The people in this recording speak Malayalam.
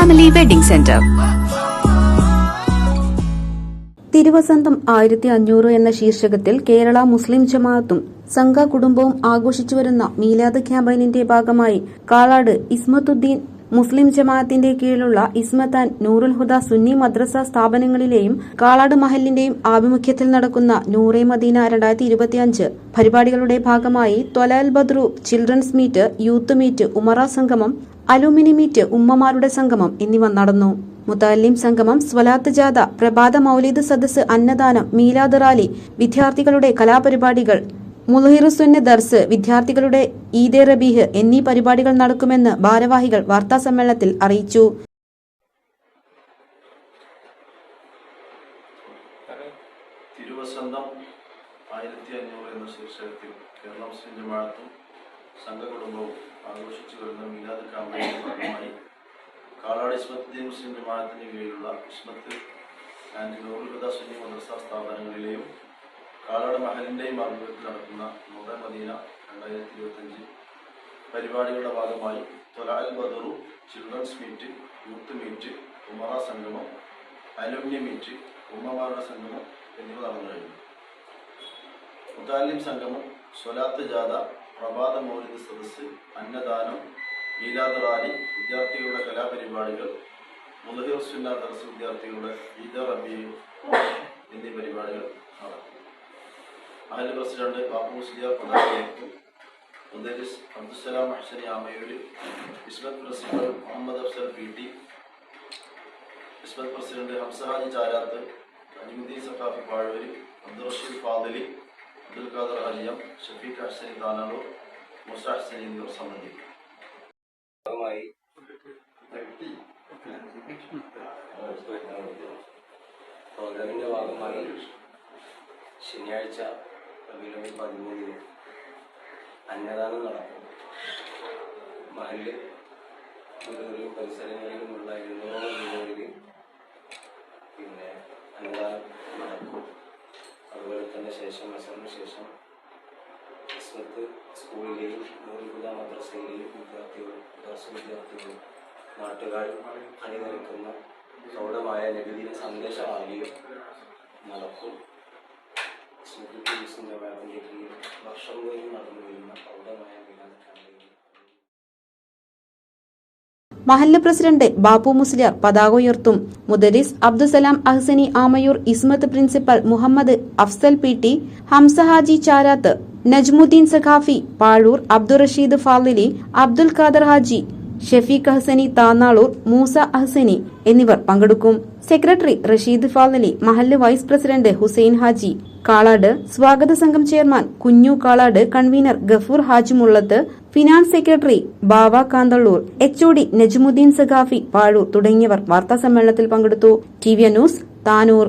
ഫാമിലി വെഡിംഗ് സെന്റർ തിരുവസന്തം ആയിരത്തി അഞ്ഞൂറ് എന്ന ശീർഷകത്തിൽ കേരള മുസ്ലിം ജമാഅത്തും സംഘ കുടുംബവും ആഘോഷിച്ചുവരുന്ന മീലാദ് ക്യാമ്പയിനിന്റെ ഭാഗമായി കാളാട് ഇസ്മത്തുദ്ദീൻ മുസ്ലിം ജമാഅത്തിന്റെ കീഴിലുള്ള ഇസ്മത്താൻ നൂറുൽ ഹുദ സുന്നി മദ്രസ സ്ഥാപനങ്ങളിലെയും കാളാട് മഹലിന്റെയും ആഭിമുഖ്യത്തിൽ നടക്കുന്ന നൂറെ മദീന രണ്ടായിരത്തി ഇരുപത്തിയഞ്ച് പരിപാടികളുടെ ഭാഗമായി തൊലാൽ ബദ്രു ചിൽഡ്രൻസ് മീറ്റ് യൂത്ത് മീറ്റ് ഉമറ സംഗമം അലുമിനി മീറ്റ് ഉമ്മമാരുടെ സംഗമം എന്നിവ നടന്നു. മുത്താലിം സംഗമം സ്വലാത്ത് ജാഥ പ്രഭാത മൗലിദ് സദസ് അന്നദാനം മീലാദ് റാലി വിദ്യാർത്ഥികളുടെ കലാപരിപാടികൾ മുൽഹിറുസുന്ന ദർസ് വിദ്യാർത്ഥികളുടെ ഈദെ റബീഹ് എന്നീ പരിപാടികൾ നടക്കുമെന്ന് ഭാരവാഹികൾ വാർത്താസമ്മേളനത്തിൽ അറിയിച്ചു. തിരുവസന്തം ആയിരത്തി അഞ്ഞൂറ് എന്ന ശീർഷകത്തിൽ കേരള മുസ്ലിം ജമാഅത്തും മീലാദ് ഭാഗമായി മുസ്ലിം കീഴിലുള്ള ആൻഡ് നൂറുൽഹുദ സുന്നി മദ്രസ സ്ഥാപനങ്ങളിലെയും കാളാട് മഹലിന്റെയും ആഭിമുഖ്യത്തിൽ നടക്കുന്ന നൂറെ മദീന രണ്ടായിരത്തി ഇരുപത്തഞ്ച് പരിപാടികളുടെ ഭാഗമായി തൊലാൽ ബദറു ചിൽഡ്രൻസ് മീറ്റ് യൂത്ത് മീറ്റ് ഉമറ സംഗമം അലുമിനി മീറ്റ് ഉമ്മമാരുടെ സംഗമം എന്നിവ നടന്നു കഴിഞ്ഞു. മുത്താലിം സംഗമം സ്വലാത്ത് ജാഥ പ്രഭാത മൗലിക സദസ്സ് അന്നദാനം ഈലാദ് റാലി വിദ്യാർത്ഥികളുടെ കലാപരിപാടികൾ മുലഹിർ സുന്ന ദർസ് വിദ്യാർത്ഥികളുടെ ഈദർ റബി എന്നീ പരിപാടികൾ നടക്കും പ്രസിഡന്റ് ബാബു മുസ്ലിയാർ പ്രധാനമന്ത്രി മുദരിസ് Abdussalam Hasani Amayur Ismath president Muhammad Afsal P T Ismath president Hamsahaji Charath Animuddeen Safafi Pazhur Abdurasheed Fadali Abdul Khader Aliyam Shafeeq Ahsani Thanalur Musa Ahsani എന്നിവർ സംബന്ധിക്കും. പ്രോഗ്രാമിന്റെ ഭാഗമായി ശനിയാഴ്ച റബീലവി പതിമൂന്നിന് അന്നദാനം നടക്കും. മഹൽ ഒരു പരിസരങ്ങളിലുമുള്ള ഇരുന്നൂറ് വീടുകളിൽ പിന്നെ അന്നദാനം നടക്കും. അതുപോലെ തന്നെ ശേഷം മത്സരത്തിന് ശേഷം ഇസ്മത്ത് സ്കൂളിലെയും നൂറുപുത മദ്രസയിലെയും വിദ്യാർത്ഥികളും ദർശന വിദ്യാർത്ഥികളും നാട്ടുകാരും അണിനിരക്കുന്ന പ്രൗഢമായ നബിദിന സന്ദേശ റാലിയും നടക്കും. ക്യാമ്പയിൻ പ്രസിഡന്റ് ബാപ്പു മുസ്ലിയാർ പതാക ഉയർത്തും. മുദരിസ് Abdussalam Ahsani Amayur Ismath principal Muhammad Afsal P T Hamza Haji Charath Najmuddeen Saqafi Pazhur Abdurasheed Falili Abdul Khader Haji Shafeeq Ahsani Thannalur Musa Ahsani എന്നിവർ പങ്കെടുക്കും. സെക്രട്ടറി റഷീദ് ഫാൽനലി മഹല്ല് വൈസ് പ്രസിഡന്റ് ഹുസൈൻ ഹാജി കാളാട് സ്വാഗത സംഘം chairman Kunju Kalad convener Gafoor Haji Mullath finance secretary Bava Kanthallur H O D Najmuddeen Saqafi Pazhur തുടങ്ങിയവർ വാർത്താ സമ്മേളനത്തിൽ പങ്കെടുത്തു. T V news Tanur.